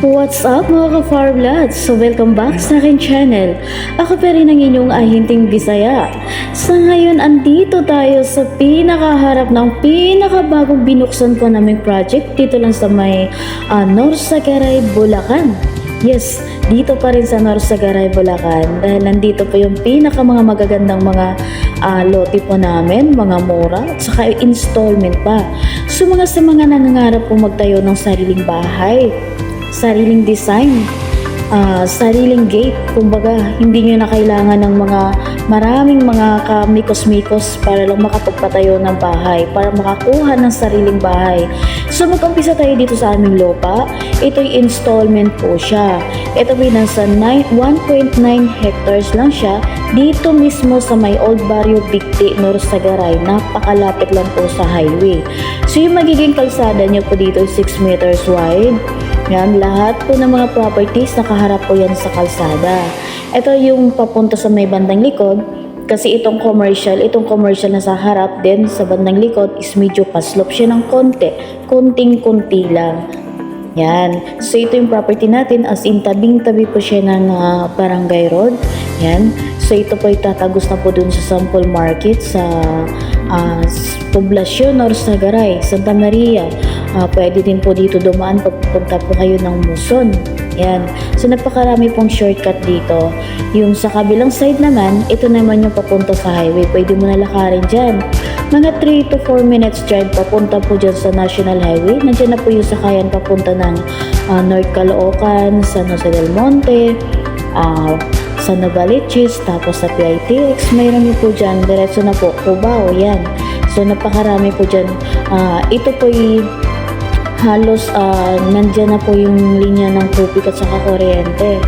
What's up mga ka-Farblads? So welcome back sa akin channel. Ako pa rin ang inyong ahinting Bisaya. Sa ngayon, andito tayo sa pinakaharap ng pinakabagong binuksan ko naming project dito lang sa may uh, Norsagaray, Bulacan. Yes, dito pa rin sa Norsagaray, Bulacan dahil nandito po yung pinaka mga magagandang mga ah, lote po namin, mga mura, at saka installment pa. So mga sa mga nangangarap po magtayo ng sariling bahay, sariling design, ah, sariling gate. Kumbaga, hindi nyo na kailangan ng mga maraming mga kamikos-mikos para lang makapagpatayo ng bahay, para makakuha ng sariling bahay. So, mag-umpisa tayo dito sa aming lupa. Ito'y installment po siya. Ito ay nasa 9 1.9 hectares lang siya dito mismo sa may Old Barrio Bigti, Norsagaray. Napakalapit lang po sa highway. So, yung magiging kalsada niyo po dito 6 meters wide. Yan, lahat po ng mga properties nakaharap po yan sa kalsada. Ito yung papunta sa may bandang likod kasi itong commercial, itong commercial na sa harap din sa bandang likod is medyo paslop siya ng konti. Kunting-kunti lang. Yan. So, ito yung property natin as in tabing-tabi po siya ng ah, barangay road. Yan. So, ito po itatagos na po dun sa sample market sa ah, s- poblasyon or sa Garay, Santa Maria. Ah, pwede din po dito dumaan pagpunta po kayo ng Muson. Yan. So, napakarami pong shortcut dito. Yung sa kabilang side naman, ito naman yung papunta sa highway. Pwede mo na lakarin dyan. Mga 3 to 4 minutes drive papunta po dyan sa National Highway. Nandiyan na po yung sakayan papunta ng ah, North Caloocan, San Jose del Monte, ah, sa Novaliches, tapos sa PITX. Mayroon niyo po dyan, diretso na po, Cubao, yan. So, napakarami po dyan. Ah, ito po yung halos ah, nandyan na po yung linya ng tubig at saka kuryente.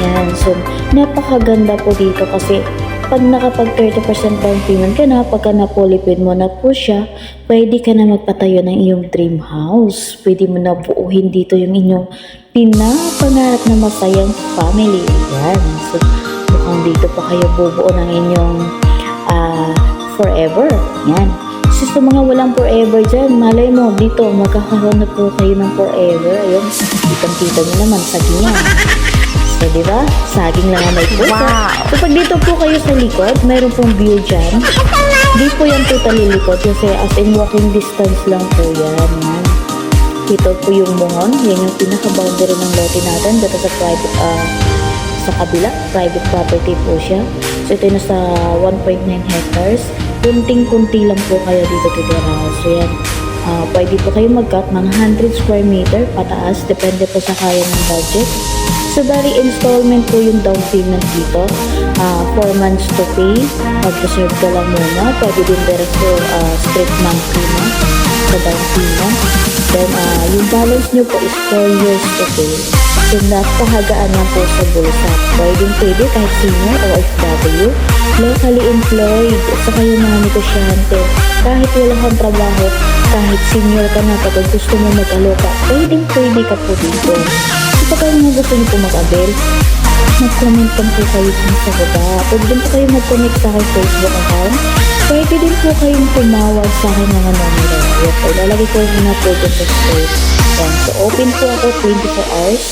Yan. So, napakaganda po dito kasi pag nakapag 30% down payment ka na, pagka napulipid mo na po siya, pwede ka na magpatayo ng iyong dream house. Pwede mo na buuhin dito yung inyong pinapangarap na masayang family. Yan. So, mukhang dito pa kayo bubuo ng inyong ah, forever. Yan. So, sa mga walang forever dyan, malay mo, dito, magkakaroon na po kayo ng forever. Ayun, kitang-kita nyo naman sa ganyan. So, di ba? Saging lang ang may puso. Wow. So, pag dito po kayo sa likod, mayroon pong view dyan. Di po yan totally likod kasi as in walking distance lang po yan. Yan. Ito po yung Mohon. Yan yung pinaka-boundary ng lote natin. Dito sa private, ah, sa kabila, private property po siya. So, ito yung nasa 1.9 hectares. Kunting-kunti lang po kayo dito titira. So, yan. Ah, pwede po kayo mag-cut ng 100 square meter pataas. Depende po sa kaya ng budget. So, installment po yung down payment dito. 4 months to pay. Mag-reserve ka lang muna. Pwede din diretso uh, straight monthly na sa down payment. Then, ah, yung balance nyo po is 4 years to pay. So, napahagaan lang po sa bulsa. Pwede pwede kahit senior o OFW, locally employed, at saka yung mga negosyante. Kahit wala kang trabaho, kahit senior ka na, kapag gusto mo mag-aloka, pwede pwede ka po dito. So, pag mga gusto niyo po mag-avail, mag-comment lang po kayo dun sa baba. Pwede din po kayo mag-connect sa aking Facebook account. Pwede din po kayong tumawag sa akin ng numero. Yan po, lalagay ko na po dun sa space. Yan. So, open po ako 24 hours.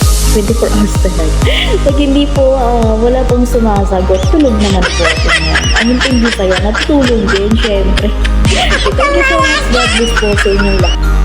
24 hours talaga. Pag hindi po, ah, wala pong sumasagot, tulog naman po ako yan. Ang hindi sa'yo, natulog din, syempre. Thank you so much. God bless po sa inyong lahat.